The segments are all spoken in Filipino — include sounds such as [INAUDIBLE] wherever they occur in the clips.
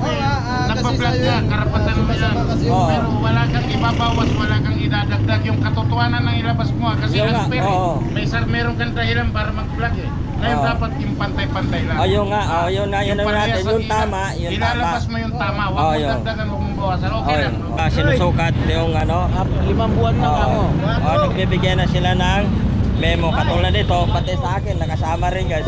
ah, kasi nagpa-vlog ka, karapatan Ah, mo yan. Pero wala kang ibabawas, wala kang idadagdag. Yung katotohanan ng ilabas mo. ah, Kasi Yun ang nga, fair, oo. may sar, meron kang dahilan para mag-vlog eh. Ngayon Oo. dapat yung pantay-pantay lang. Ayun nga, oh, yun na, yun na natin. Yung tama, yung tama. Ilalabas mo yung tama. Huwag Oo, mo yun. dagdagan, huwag mong bawasan. Okay Oh, lang. Ah, sinusukat yung ano, Limang buwan na Oo. ako. Oh, nagbibigyan na sila ng memo. Katulad nito, pati sa akin, nakasama rin guys.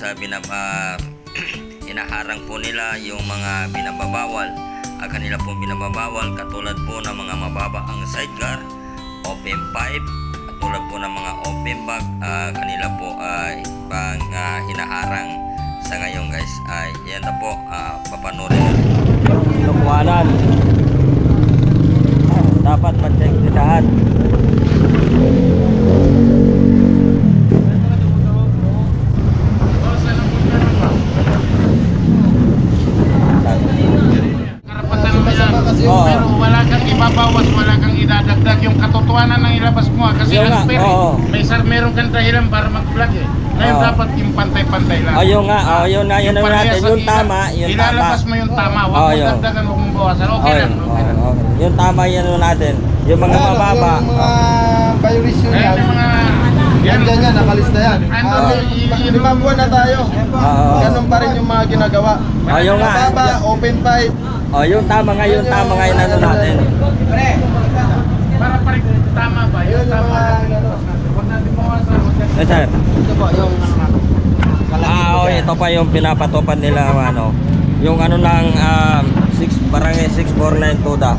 Sa binab ah, [CLEARS THROAT] inaharang po nila yung mga binababawal. Ah, kanila po binababawal katulad po ng mga mababa ang sidecar, open pipe, katulad po ng mga open bag, ah, kanila po ay pang ah, hinaharang sa ngayon guys. Ay, yan na po, ah, papanurin Lukwanan. Dapat ma-check lahat. Bawasan ang pagkaroon ba? Karapatan mo yan. Sumasama kasi yun. Oo. Pero wala kang ibabawas, wala kang idadagdag. Yung katotohanan ng ilabas mo. ah, Kasi Yun nga, ang fair, eh. oo. may sar, meron kang dahilan para mag-vlog eh. Ngayon Oo. dapat yung pantay-pantay lang. Oh, yun nga, oh, yun na, yun na natin. Yung tama, yung tama. Ilalabas mo yung tama. Huwag mo yun. dagdagan, huwag mong bawasan. Okay Oh, lang, yun. okay lang. Okay. Yung tama yan natin. Yung mga mababa. Yung mga violation yan. yung mga... Yan, yan, yan, nakalista yan. Ano, Ah, limang buwan na tayo. Oo. Ganun pa rin yung mga ginagawa. Oh, yung nga. Mababa, open pipe. Oh, yung tama nga, yung tama nga yung ano natin. Para pa rin tama ba? Yun Yung tama. Huwag natin natin- Yes, sir. Ito po, yung Ah, ito pa yung pinapatupad nila ano. Yung ano ng um, 6 barangay 649 Tuda.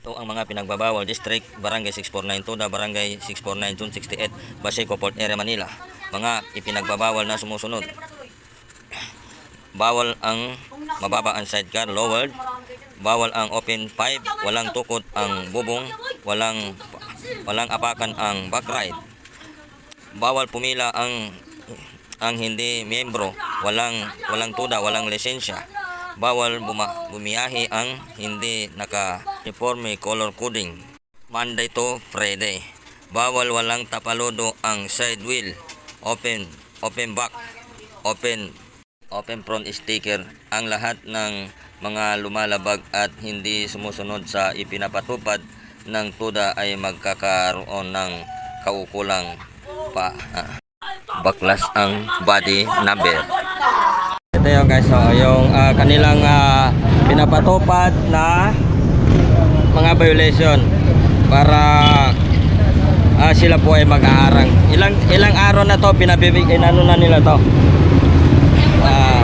Ito ang mga pinagbabawal district barangay 649 Tuda, barangay 649 June 68, Baseco Port Area Manila. Mga ipinagbabawal na sumusunod. Bawal ang mababa ang sidecar lowered. Bawal ang open pipe, walang tukod ang bubong, walang walang apakan ang backride. Bawal pumila ang ang hindi miyembro, walang walang tuda, walang lisensya. Bawal buma, bumiyahe ang hindi naka-uniforme color coding. Monday to Friday. Bawal walang tapalodo ang side wheel, open open back, open open front sticker ang lahat ng mga lumalabag at hindi sumusunod sa ipinapatupad ng tuda ay magkakaroon ng kaukulang pa baklas ang body number. Ito yung guys, so, yung ah, kanilang ah, pinapatupad na mga violation para ah, sila po ay mag-aarang. Ilang ilang araw na to pinabibigyan ano na nila to. Ah,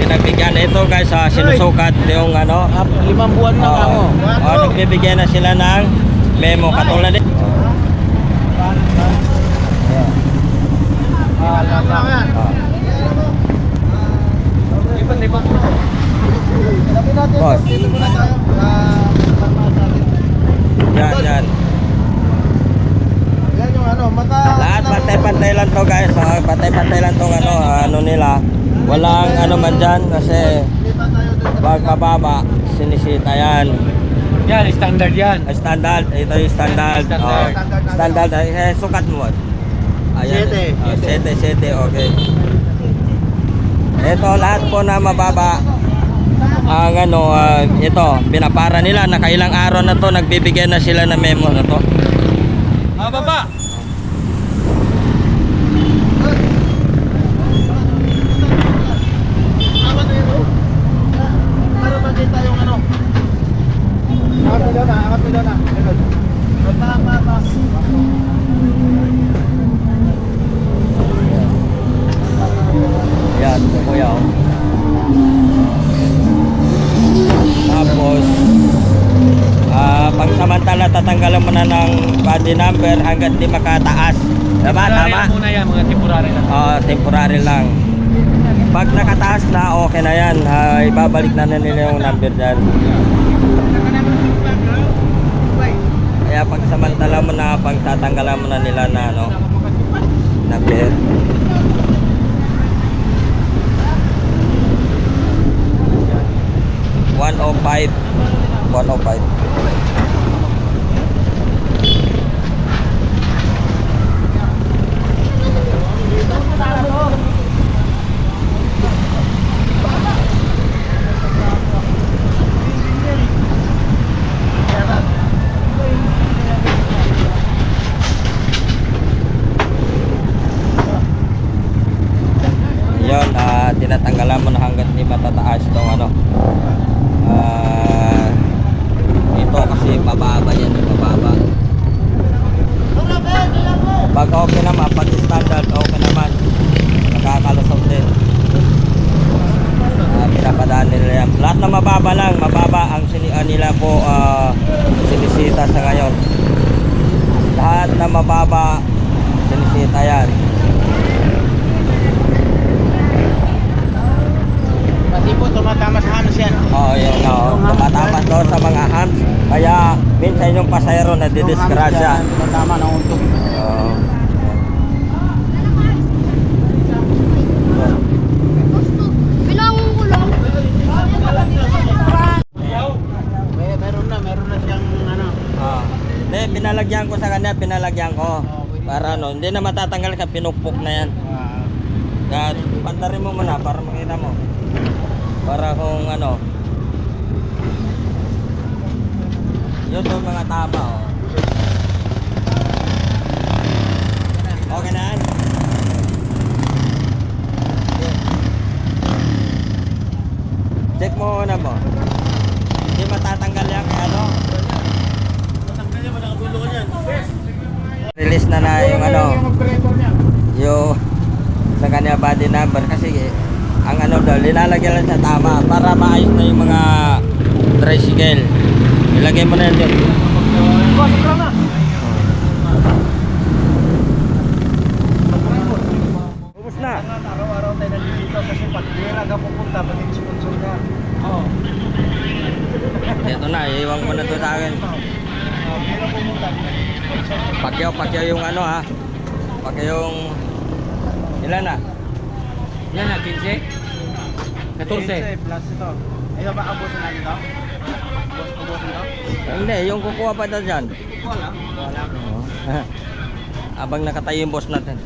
pinagbigyan ito guys sa sinusukat yung ano limang buwan na ako. Oo. Oh, nagbibigyan na sila ng memo katulad nito. Lipat, lipat. Sabi natin, Boss. Yan, yan. Yan yung ano, maka... Lahat pantay-pantay lang to guys. Pantay-pantay lang tong ano, ano nila. Walang ano man dyan kasi pag mababa, sinisita yan. Yan, standard yan. Standard, ito yung standard. Standard. Oh, standard, eh, sukat mo. Ayan. Sete. Oh, sete, sete, okay. Ito lahat po na mababa. Ang ano, ah, ito, pinapara nila. Nakailang araw na to, nagbibigay na sila ng memo na to. Number hanggat di makataas. Diba? Temporary Tama? lang muna yan, mga temporary lang. Ah, temporary lang. Pag nakataas na, okay na yan. Ah, ibabalik na, na nila yung number dyan. Kaya pagsamantala mo na, pagtatanggalan mo na nila na ano, belt. One oh five. One oh five. Yun, ah, tinatanggalan mo na hanggat di matataas tong ano. Ah, ito kasi mababa yan, mababa. Pag okay naman, pag standard, okay naman. Nakakalusot din. Ah, pinapadaan nila yan. Lahat na mababa lang, mababa ang sini ah, nila po ah, sinisita sa ngayon. Lahat na mababa, sinisita yan. Kasi po, tumatama sa hams yan. Oo, yun nga. Oh. Tumatapas doon sa mga hams. Kaya minsan yung pasayro na didisgrasya. Tumatama na untog. Oo. Bilangon ko lang. May, meron na, meron na siyang ano. Ah. Hindi, pinalagyan ko sa kanya, pinalagyan ko. Para ano, hindi na matatanggal ka, pinukpok na yan. Kaya pandarin mo muna para makita mo. Para kung ano. Yun yung mga tama, oh. Okay na yan? Okay. Check mo muna mo. Hindi matatanggal yan kaya ano. Release na na yung ano. Yung sa kanya body number kasi eh, ang ano daw linalagyan lang sa tama para maayos na yung mga tricycle ilagay mo na yan dyan ubus na Araw-araw tayo nandito kasi pag na ka pupunta, pati sponsor ka. Oo. eto na iiwan mo na to sa akin pakyaw pakyaw yung ano ha pakyaw yung ilan na Yan na, 15? 14. plus ito. Ito ba abusin natin ito? Abus- Abusin ito? hindi yung kukuha pa daw dyan Wala. Wala. Abang nakatayo yung boss [LAUGHS] natin.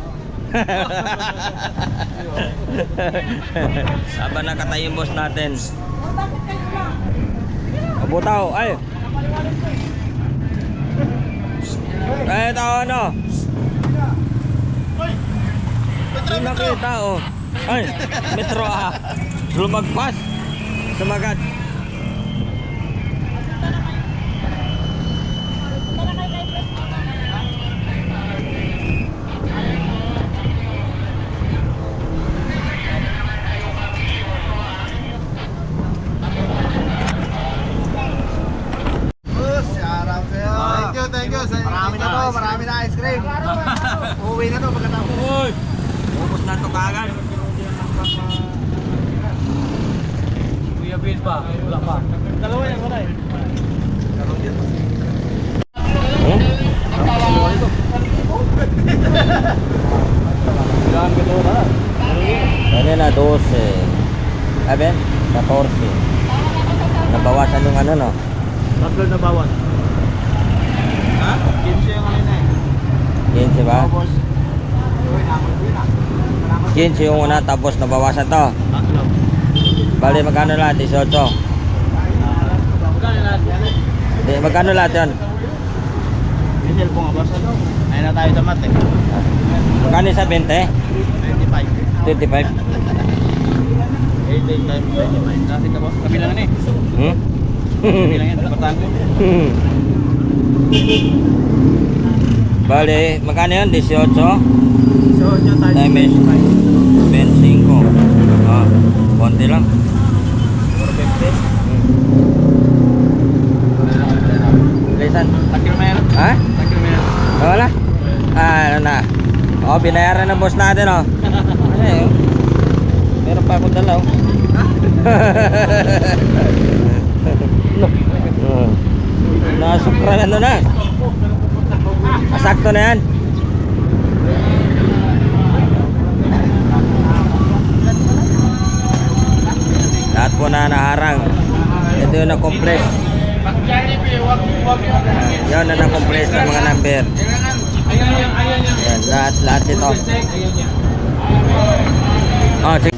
Habang nakatayo yung boss natin. [LAUGHS] Abutaw, ay. Ay, ito ano? Yung nakita, oh. Ay, metro ah. Lumagpas. Sumagat. Marami na to, marami na ice cream. [LAUGHS] Uuwi na to pagkatapos. Uy! Ubus na to kagad. Bill pa. Wala pa. Dalawa yan, wala eh. Ano na, 12. Aben? 14. Nabawasan yung ano, no? Tatlo na bawat. Ha? 15 yung ano na eh. 15 ba? Tapos, uwi na ako, uwi na. Salamat. 15 yung una, tapos nabawasan to. Bali, magkano lahat? 18. Magkano lahat yan? Di, magkano lahat yun? Diesel po nga boss. Ayun na tayo sa mat eh. Magkano sa 20? 25. 25? 18 times 25. Kasi ka boss, kabilangan eh. Hmm? Kabilangan yan, patango. Bali, magkano yun? 18? So, yun tayo. Times 25. Ah, konti lang. 450. Lisan. Takil na yan. Ha? Takil na. Ah, Wala? Ah, ano na? Oh, binayaran ng boss natin, oh. Ano oh. Meron pa akong dala, oh. [LAUGHS] no. Oh. [LAUGHS] Nasukra ano na. sakto na yan. Po na naharang. Ito yung na-compress. Yan na na-compress ng mga number. Ayan yan, ayan yan. Yan, lahat, lahat ito. Oh.